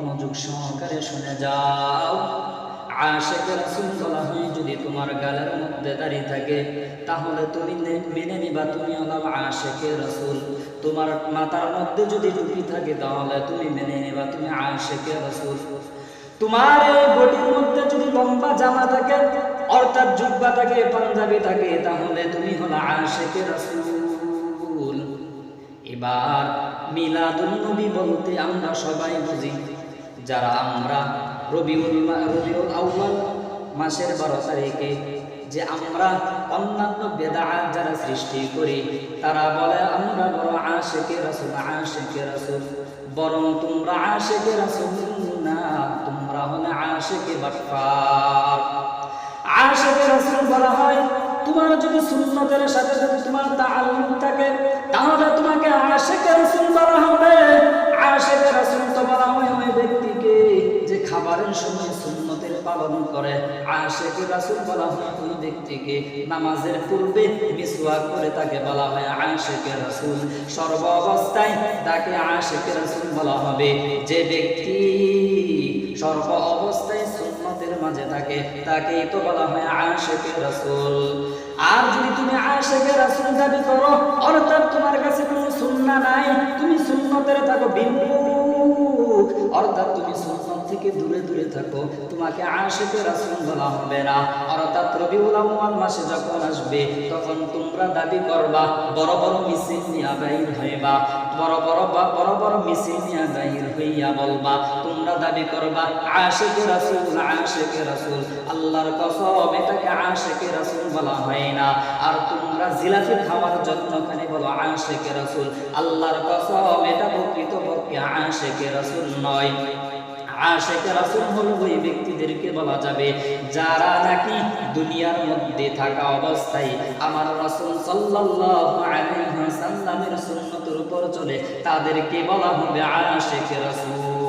মনোযোগ সহকারে শুনে যাও। আশেকের রাসূল হয় যদি তোমার গালের মধ্যে দাঁড়িয়ে থাকে, তাহলে তুমি মেনে নিবা তুমি রাসূল। তোমার মধ্যে যদি থাকে, তাহলে তুমি মেনে নিবা তুমি রাসূল। তোমার মধ্যে যদি লম্বা জামা থাকে, অর্থাৎ জুব্বা থাকে, পাঞ্জাবি থাকে, তাহলে তুমি হলো আশেকের রাসূল। এবার মিলাদুন নবী বলতে আমরা সবাই বুঝি যারা আমরা রবিউল রবিউল আউয়াল মাসের বারো তারিখে যে আমরা অন্যান্য বেদাত যারা সৃষ্টি করি, তারা বলে, আমরা বড় আশেকে রাসূল আশেকে রাসূল। বরং তোমরা আশেকে রাসূল না, তোমরা হলে আশেকে বাটফার। আশেকে রাসূল বলা হয়, তোমার যদি সুন্নতের সাথে যদি তোমার তাআল্লুক থাকে সময় সুন্নতের পালন করে। আশেকে রাসূল বলা হয় ওই ব্যক্তিকে নামাজের পূর্বে করে তাকে বলা হয় আশেকে রাসূল। সর্ব অবস্থায় তাকে আশেকে রাসূল বলা হবে। যে ব্যক্তি সর্ব অবস্থায় সুন্নতের মাঝে থাকে, তাকেই তো বলা হয় আশেকে রাসূল। আর যদি তুমি আশেকে রাসূল দাবি করো, অর্থাৎ তোমার কাছে কোনো সুন্নাহ নাই, তুমি সুন্নতের থাকো বিমুখ অর্থাৎ তুমি থেকে দূরে দূরে থাকো। তোমাকে আশেকে রাসূল বলা হবে না। অর্থাৎ রবিউল আউয়াল মাসে যখন আসবে, তখন তোমরা দাবি করবা, বড় বড় মিছিল নিয়ে বাইর হইবা, বড় বড় বা বড় বড় মিছিল নিয়ে বাইর হইয়া বলবা, তোমরা দাবি করবা, আশেকে রাসূল আশেকে রাসূল, আল্লাহর কসম, এটাকে আশেকে রাসূল বলা হয় না। আর তোমরা জিলাফি খাওয়ার জন্য খালি বলো আশেকে রাসূল, আল্লাহর কসম, এটা প্রকৃতপক্ষে আশেকে রাসূল নয়। আশেকে রাসূল হলো ওই ব্যক্তিদেরকে বলা যাবে, যারা নাকি দুনিয়ার মধ্যে থাকা অবস্থায় আমার রাসূল সাল্লাল্লাহু আলাইহি উপর চলে, তাদেরকে বলা হবে আশেকে রাসূল।